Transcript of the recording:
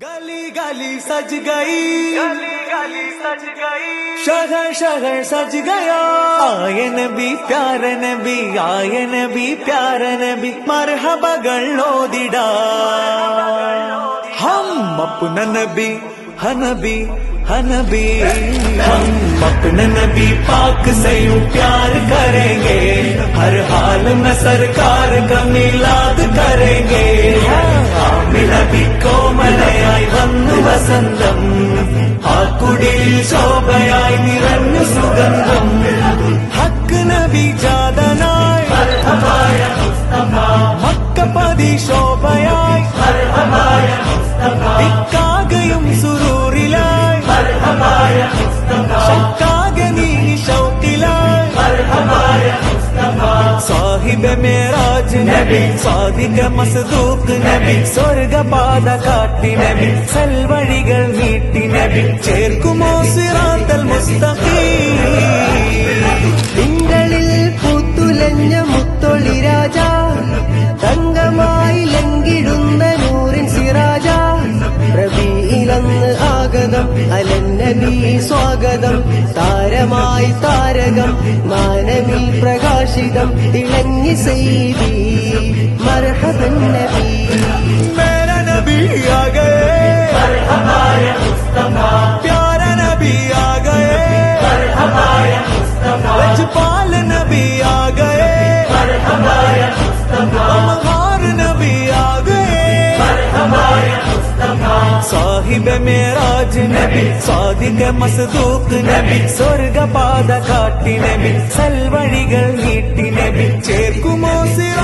गली गली सज गई। गली गली सज गई। शहर शहर सज गया। आए नबी प्यार नबी आए नबी प्यार नबी मरहबा गलो दीडा। हम अपना नबी हनबी हनबी। हम अपना नबी पाक से प्यार करेंगे। हर हाल में सरकार कमी കുടിയിൽ ശോഭയായി നിറഞ്ഞു സുഗന്ധം. ഹക്ക് നബി ജാതനായി. മക്കപ്പതി ശോഭയായി. ദിക്കാകയും സുരൂറിലായി ശക്കാകെ നീ ഷൗക്കിലായി. സാഹിബ് മേറാജ് നബി സാദിക മസ്ദൂക്ക് നബി. സ്വർഗപാത കാട്ടി നബി സൽവഴികൾ നീട്ടി നബി. ചേർക്കും തിങ്കളിൽ പൂത്തുലഞ്ഞ മുത്തൊളി രാജ. തങ്കമായി ലങ്കിടുന്ന നൂറിൻ സിറാജ. പ്രബിയിലന്ന് ആഗതം അലന്നബി സ്വാഗതം. താരമായി താരകം മാനവിൽ പ്രകാശിതം. ഇളങ്ങി സെയ്തി മർഹബൻ നബി. സാഹിബ മേരാജ് നബി സാദിക മസ്ദൂക്ക് നബി സ്വർഗപാത കാട്ടി നബി സൽവഴികൾ നീട്ടി നബി ചേർക്കുമോ സിറാ